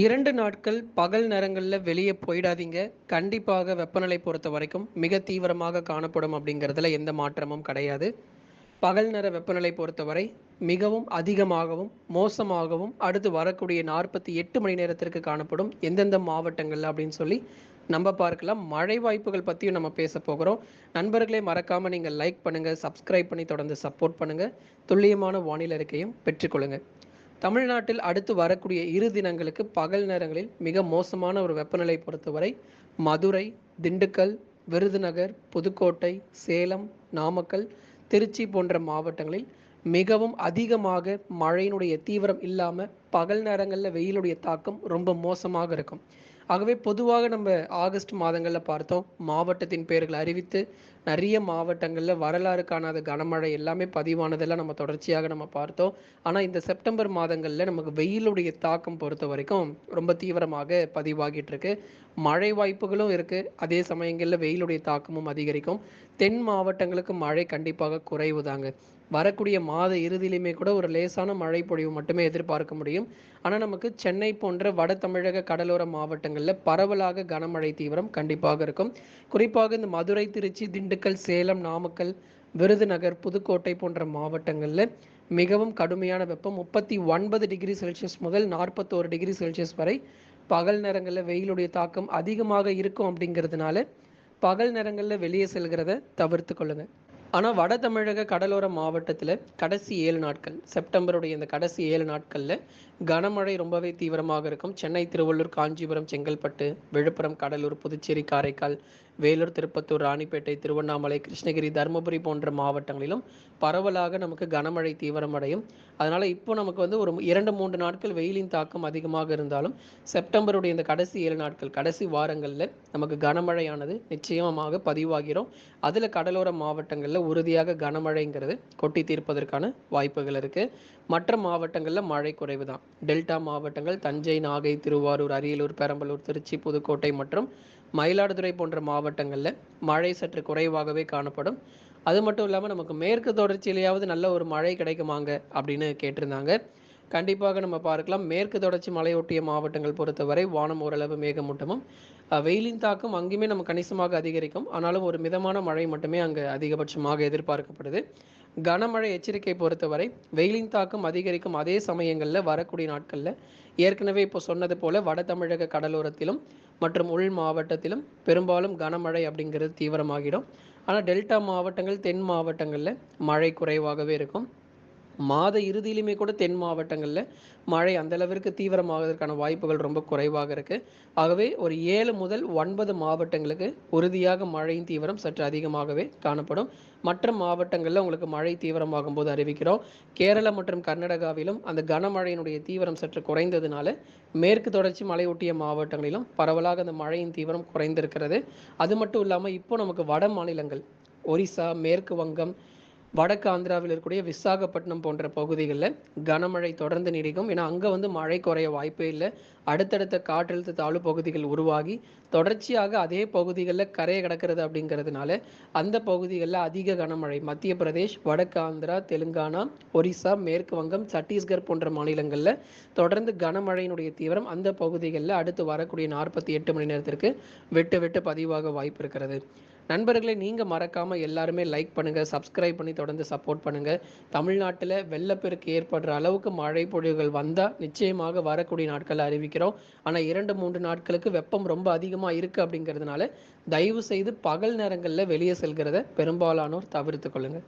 இரண்டு நாட்கள் பகல் நேரங்களில் வெளியே போயிடாதீங்க. கண்டிப்பாக வெப்பநிலை பொறுத்த வரைக்கும் மிக தீவிரமாக காணப்படும் அப்படிங்கிறதுல எந்த மாற்றமும் கிடையாது. பகல் நேர வெப்பநிலை பொறுத்தவரை மிகவும் அதிகமாகவும் மோசமாகவும் அடுத்து வரக்கூடிய நாற்பத்தி எட்டு மணி நேரத்திற்கு காணப்படும் எந்தெந்த மாவட்டங்கள் அப்படின்னு சொல்லி நம்ம பார்க்கலாம். மழை வாய்ப்புகள் பற்றியும் நம்ம பேச போகிறோம். நண்பர்களே மறக்காம நீங்கள் லைக் பண்ணுங்கள் சப்ஸ்கிரைப் பண்ணி தொடர்ந்து சப்போர்ட் பண்ணுங்கள் துல்லியமான வானிலை அறிக்கையும் பெற்றுக்கொள்ளுங்கள் தமிழ்நாட்டில் அடுத்து வரக்கூடிய இரு தினங்களுக்கு பகல் நேரங்களில் மிக மோசமான ஒரு வெப்பநிலை பொறுத்தவரை மதுரை திண்டுக்கல் விருதுநகர் புதுக்கோட்டை சேலம் நாமக்கல் திருச்சி போன்ற மாவட்டங்களில் மிகவும் அதிகமாக மழையினுடைய தீவிரம் இல்லாமல் பகல் நேரங்களில் வெயிலுடைய தாக்கம் ரொம்ப மோசமாக இருக்கும். ஆகவே பொதுவாக நம்ம ஆகஸ்ட் மாதங்களில் பார்த்தோம் மாவட்டத்தின் பெயர்களை அறிவித்து நிறைய மாவட்டங்களில் வரலாறு காணாத கனமழை எல்லாமே பதிவானதெல்லாம் நம்ம தொடர்ச்சியாக நம்ம பார்த்தோம். ஆனால் இந்த செப்டம்பர் மாதங்களில் நமக்கு வெயிலுடைய தாக்கம் பொறுத்த வரைக்கும் ரொம்ப தீவிரமாக பதிவாகிட்டு இருக்கு. மழை வாய்ப்புகளும் இருக்கு. அதே சமயங்களில் வெயிலுடைய தாக்கமும் அதிகரிக்கும். தென் மாவட்டங்களுக்கு மழை கண்டிப்பாக குறைவு தாங்க வரக்கூடிய மாத இறுதியிலுமே கூட ஒரு லேசான மழை பொழிவு மட்டுமே எதிர்பார்க்க முடியும். ஆனால் நமக்கு சென்னை போன்ற வட தமிழக கடலோர மாவட்டங்களில் பரவலாக கனமழை தீவிரம் கண்டிப்பாக இருக்கும். குறிப்பாக இந்த மதுரை திருச்சி திண்டுக்கல் சேலம் நாமக்கல் விருதுநகர் புதுக்கோட்டை போன்ற மாவட்டங்களில் மிகவும் கடுமையான வெப்பம் முப்பத்தி ஒன்பது டிகிரி செல்சியஸ் முதல் நாற்பத்தோரு டிகிரி செல்சியஸ் வரை. பகல் நேரங்களில் வெயிலுடைய தாக்கம் அதிகமாக இருக்கும் அப்படிங்கிறதுனால பகல் நேரங்களில் வெளியே செல்கிறத தவிர்த்து கொள்ளுங்கள் ஆனால் வட தமிழக கடலோர மாவட்டத்தில் கடைசி ஏழு நாட்கள் செப்டம்பருடைய இந்த கடைசி ஏழு நாட்களில் கனமழை ரொம்பவே தீவிரமாக இருக்கும். சென்னை திருவள்ளூர் காஞ்சிபுரம் செங்கல்பட்டு விழுப்புரம் கடலூர் புதுச்சேரி காரைக்கால் வேலூர் திருப்பத்தூர் ராணிப்பேட்டை திருவண்ணாமலை கிருஷ்ணகிரி தருமபுரி போன்ற மாவட்டங்களிலும் பரவலாக நமக்கு கனமழை தீவிரமடையும் அதனால் இப்போ நமக்கு வந்து ஒரு இரண்டு மூன்று நாட்கள் வெயிலின் தாக்கம் அதிகமாக இருந்தாலும் செப்டம்பருடைய இந்த கடைசி ஏழு நாட்கள் கடைசி வாரங்களில் நமக்கு கனமழையானது நிச்சயமாக பதிவாகிறோம். அதில் கடலோர மாவட்டங்களில் உறுதியாக கனமழைங்கிறது கொட்டி தீர்ப்பதற்கான வாய்ப்புகள் இருக்குது மற்ற மாவட்டங்களில் மழை குறைவு தான் டெல்டா மாவட்டங்கள் தஞ்சை நாகை திருவாரூர் அரியலூர் பெரம்பலூர் திருச்சி புதுக்கோட்டை மற்றும் மயிலாடுதுறை போன்ற மாவட்டங்களில் மழை சற்று குறைவாகவே காணப்படும். அது மட்டும் இல்லாமல் நமக்கு மேற்கு தொடர்ச்சியிலேயாவது நல்ல ஒரு மழை கிடைக்குமாங்க அப்படின்னு கேட்டிருந்தாங்க. கண்டிப்பாக நம்ம பார்க்கலாம். மேற்கு தொடர்ச்சி மலையொட்டிய மாவட்டங்கள் பொறுத்தவரை வானம் ஓரளவு மேகமூட்டமும் வெயிலின் தாக்கம் அங்கேயுமே நம்ம கணிசமாக அதிகரிக்கும். ஆனாலும் ஒரு மிதமான மழை மட்டுமே அங்கே அதிகபட்சமாக எதிர்பார்க்கப்படுது. கனமழை எச்சரிக்கை பொறுத்தவரை வெயிலின் தாக்கம் அதிகரிக்கும் அதே சமயங்களில் வரக்கூடிய நாட்களில் ஏற்கனவே இப்போ சொன்னது போல வட தமிழக கடலோரத்திலும் மற்றும் உள் மாவட்டத்திலும் பெரும்பாலும் கனமழை அப்படிங்கிறது தீவிரமாகிடும். ஆனால் டெல்டா மாவட்டங்கள் தென் மாவட்டங்களில் மழை குறைவாகவே இருக்கும். மாத இறுதியிலுமே கூட தென் மாவட்டங்களில் மழை அந்த அளவிற்கு வாய்ப்புகள் ரொம்ப குறைவாக இருக்கு. ஆகவே ஒரு ஏழு முதல் ஒன்பது மாவட்டங்களுக்கு உறுதியாக மழையின் தீவிரம் சற்று அதிகமாகவே காணப்படும். மற்ற மாவட்டங்களில் உங்களுக்கு மழை தீவிரமாகும் போது அறிவிக்கிறோம். கேரளா மற்றும் கர்நாடகாவிலும் அந்த கனமழையினுடைய தீவிரம் சற்று குறைந்ததுனால மேற்கு தொடர்ச்சி மலையொட்டிய மாவட்டங்களிலும் பரவலாக அந்த மழையின் தீவிரம் குறைந்திருக்கிறது. அது மட்டும் இல்லாமல் இப்போ நமக்கு வட மாநிலங்கள் ஒரிசா மேற்கு வங்கம் வடக்கு ஆந்திராவில் இருக்கக்கூடிய விசாகப்பட்டினம் போன்ற பகுதிகளில் கனமழை தொடர்ந்து நீடிக்கும். ஏன்னா அங்கே வந்து மழை குறைய வாய்ப்பே இல்லை. அடுத்தடுத்த காற்றழுத்த தாழ்வு பகுதிகள் உருவாகி தொடர்ச்சியாக அதே பகுதிகளில் கரையை கிடக்கிறது அப்படிங்கிறதுனால அந்த பகுதிகளில் அதிக கனமழை. மத்திய பிரதேஷ் வடக்கு ஆந்திரா தெலுங்கானா ஒரிசா மேற்கு வங்கம் சத்தீஸ்கர் போன்ற மாநிலங்களில் தொடர்ந்து கனமழையினுடைய தீவிரம் அந்த பகுதிகளில் அடுத்து வரக்கூடிய நாற்பத்தி எட்டு மணி நேரத்திற்கு விட்டு விட்டு பதிவாக வாய்ப்பு இருக்கிறது. நண்பர்களை நீங்கள் மறக்காமல் எல்லாருமே லைக் பண்ணுங்கள் சப்ஸ்கிரைப் பண்ணி தொடர்ந்து சப்போர்ட் பண்ணுங்கள் தமிழ்நாட்டில் வெள்ளப்பெருக்கு ஏற்படுற அளவுக்கு மழை பொழிவுகள் வந்தால் நிச்சயமாக வரக்கூடிய நாட்கள் அறிவிக்கிறோம். ஆனால் இரண்டு மூன்று நாட்களுக்கு வெப்பம் ரொம்ப அதிகமாக இருக்குது அப்படிங்கிறதுனால தயவு செய்து பகல் நேரங்களில் வெளியே செல்கிறத பெரும்பாலானோர் தவிர்த்து கொள்ளுங்கள்